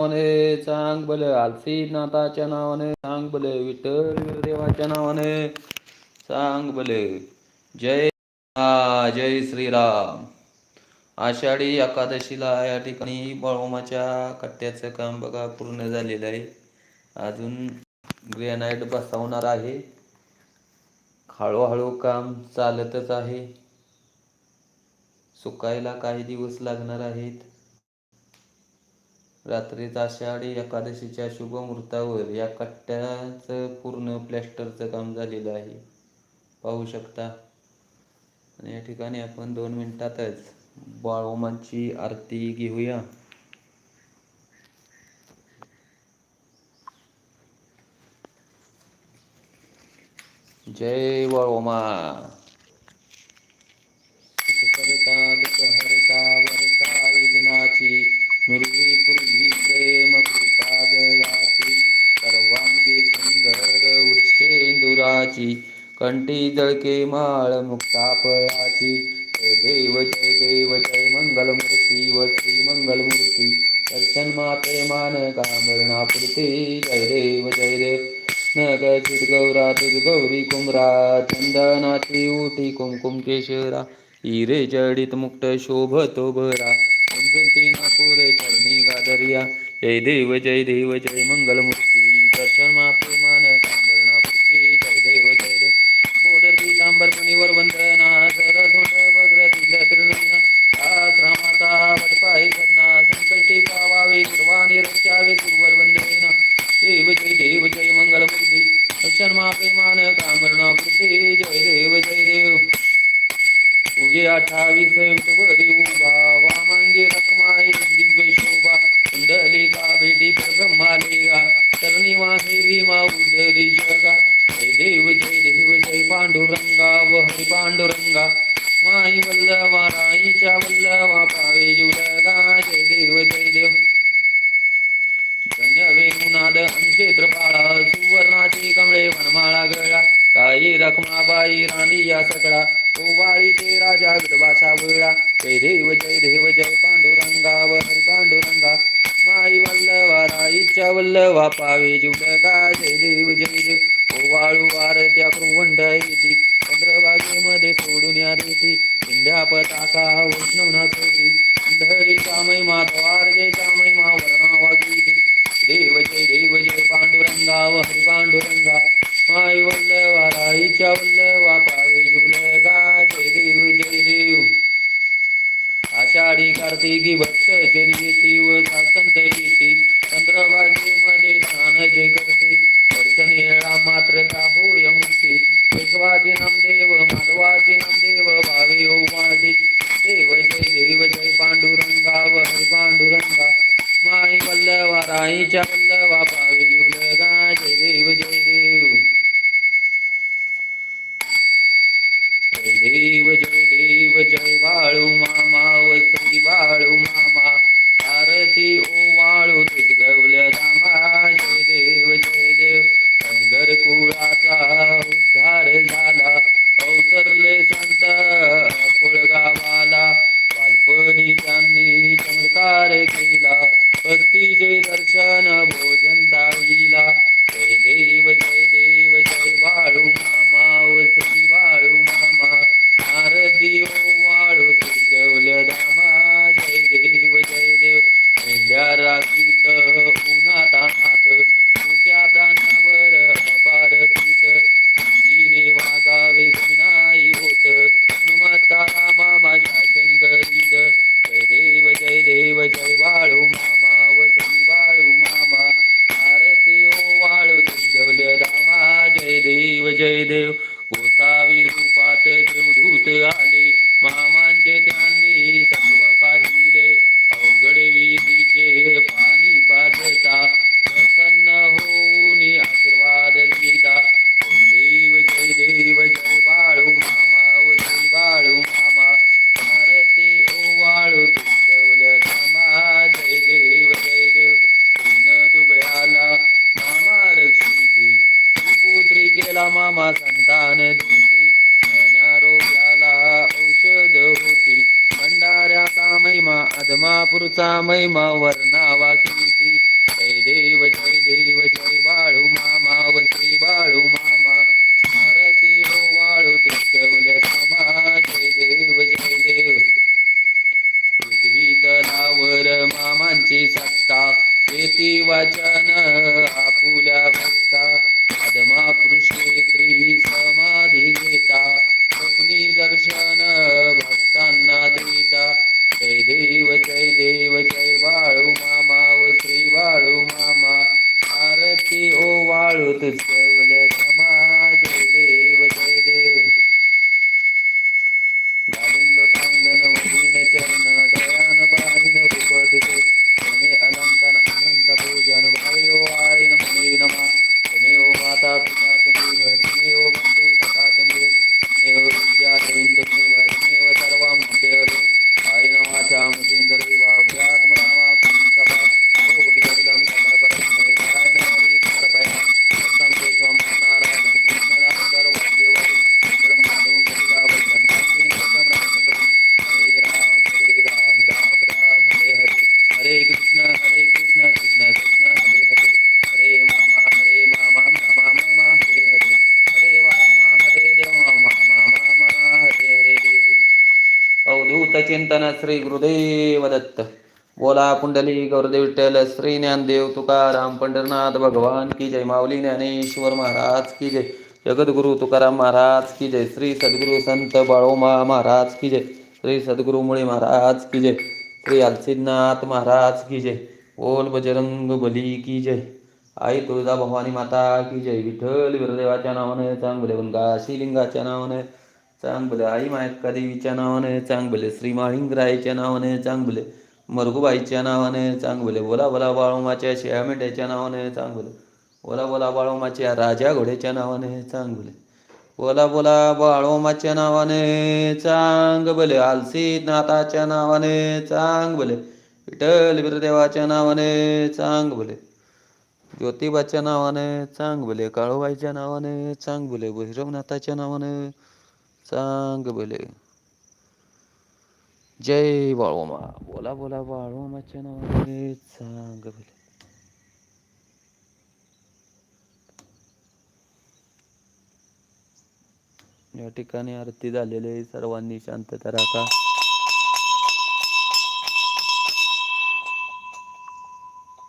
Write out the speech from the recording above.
नावाने चांग बल आलसी नाथाच्या नावाने चांग बल विठ्ठल देवाच्या नावाने. चांग बल जय जय श्रीराम. आषाढी एकादशीला या ठिकाणी बळवमाच्या कट्ट्याचं काम बघा पूर्ण झालेलं आहे. अजून ग्रेनाईट बसवणार आहे. हळूहळू काम चालतच आहे. सुकायला काही दिवस लागणार आहेत. रात्री आषाढी एकादशीच्या शुभ मुहूर्तावर या कट्ट्याचं पूर्ण प्लॅस्टरचं काम झालेलं आहे. पाहू शकता. आणि या ठिकाणी आपण दोन मिनिटातच बाळोमाची आरती घेऊया. जय बाळोमा. सुखकर्ता दुःखहर्ता वरता विघ्नाची कंठी जळके माळ मुक्ता फळाची जय देव जय देव जय मंगलमूर्ती व श्री मंगलमूर्ती. दर्शन माते मान कामरणापुरती जय देव जय देव. नगचित गौरा तुझ गौरी कुमरा चंदनाची उठी कुमकुम केशरा. हिरे जडित मुक्त शोभतो भरा. पुरे चरणी गादरिया. जय देव जय देव जय मंगलमूर्ती. दर्शन माते मान शंबरमणिवर वंदना सरसुंड वग्र तुझ्या त्रिनयना रामाता वटपाई सन्ना, संकष्टी पावावे सर्वानी रक्षावे सुरवर वंदना। देव जय देव, जय मंगल बुद्धि। शर्मा प्रेमान कामरण कृती जय देव जय देव। उगे अठावीस विठवरी उभा, वामांगे रखमाई, दिव्य शोभा। कुंडलिका भेटी परब्रह्मालिका चरणीवासी भीमा उद्धरी जगा। पांडुरंगा व हरी पांडुरंगा. माई वल्लवा राईच्या वल्लवा पावे जुलगा जय देव जय देव. धन्य वेणुनाद क्षेत्रपाळा सुवर्णाची कमळे वनमाळा गळा. ताई रखमाबाई राणी या सकळा. ओवाळी ते राजा विधवा सावळा जय देव जय देव जय पांडुरंगा व हरी पांडुरंगा. माई वल्लवा राईच्या वल्लवा पावे जुलका जय देव जय देव. ओवाळू वार त्या कृवंड येती चंद्रभागेमध्ये सोडून या देती इंड्या पताका वैष्णवनाथ होती धरीचा महिमा द्वारगेचा महिमा वर्णा वागीती देव जय देव जय पांडुरंगा व हरी पांडुरंगा माई वल्लवा राईच्या वल्लवा पावे जुलगा जय देव जय देव. आषाढी कार्तिकी भक्त चरियती व संत येती. चंद्रभागेमध्ये स्नान जय करते. दर्शन येळा मात्र होय मुक्ती केशवाचे नामदेव माधवाचे नामदेव भावे ओवाळते देव जय देव जय पांडुरंगा व हरी पांडुरंगा। माई वल्लवा राईच्या वल्लवा पावे युलगा जय देव जय देव। जय देव जय देव जय बाळू मामा व श्री बाळू मामा। आरती ओ वाळू तुझ गवल्या धामा जय देव जय देव। धनगर कुळाचा उद्धार झाला. अवतरले संत कुळगावाला. बालपणी त्यांनी चमत्कार केला. भक्तीचे दर्शन भोजन दाविला जय देव जय देव जय बाळू मामा व श्री बाळू मामा आरती ओ वाळू तुझगवल्या धामा जय देव जय देव मेंढ्या राखीत उन्हात अनाथ मुक्या प्राणावर अपार पीत भीतीने वागावे नाही होत हनुमता मामा शासन करीत जय देव जय देव जय बाळू मामा व श्री बाळू मामा आरती ओ वाळू तुझगवल्या धामा जय देव जय देव गोसावी रूपात देवदूत आले. मामांचे त्यांनी सर्व पाहिले. अवघडे विधीचे पाणी पाजता. प्रसन्न होऊन आशीर्वाद देता देव जय देव जय बाळू मामा व जय बाळू मामा. भारती ओ वाळू तुझवल्या धामा. जय देव जय देव. तीन दुबळ्याला मामा रक्षी दी. पुत्री केला मामा संतान देती आदमापूरचा महिमा वर्णावा कीर्ती. जय देव जय देव जय बाळू मामा वसे बाळू मा રામા જય દેવ જય દેવ ગાલિંદોટાંગન વદીન ચરણ ડયાન પાહિન રૂપદ છે તમે અલંકાર અનંત પૂજન ભાયો આયન મુનિ નમઃ તમે ઓ માતા પિતા તમે તમે ઓ બંધુ अवधूत श्री गुरुदेव दत्त बोला पुंडली गौरदेव विठ्ठल श्री ज्ञानदेव तुकाराम पंढरनाथ भगवान की जय. माऊली ज्ञानेश्वर महाराज की जय. जगद्गुरु तुकाराम महाराज की जय. श्री सद्गुरु संत बाळोमा महाराज की जय. श्री सद्गुरु मुळे महाराज की जय. श्री अलसिद्धनाथ महाराज की जय. बोल बजरंग बली की जय. आई तुळजा भवानी माता की जय. विठ्ठल वीरदेवाच्या नावाने चांगले काशी लिंगाच्या नावाने चांगले आई मायक्का देवीच्या नावाने चांगले श्री माळिंगरायच्या नावाने चांगले मरगुबाईच्या नावाने चांगले बोला बोला बाळोमाच्या शेळ्या मेंढ्याच्या नावाने चांगले बोला बोला बाळोमाच्या राजा घोड्याच्या नावाने चांगले बोला बोला बाळोमाच्या नावाने चांगले आलसी नाथाच्या नावाने चांगले विठ्ठल बिरदेवाच्या नावाने चांगले ज्योतिबाच्या नावाने चांगले काळूबाईच्या नावाने चांगले भैरवनाथाच्या नावाने चांगले जय बाळोमा बोला बोला बाळोमाच्या नावाने चांगले या ठिकाणी आरती झालेली सर्वांनी शांतता राखा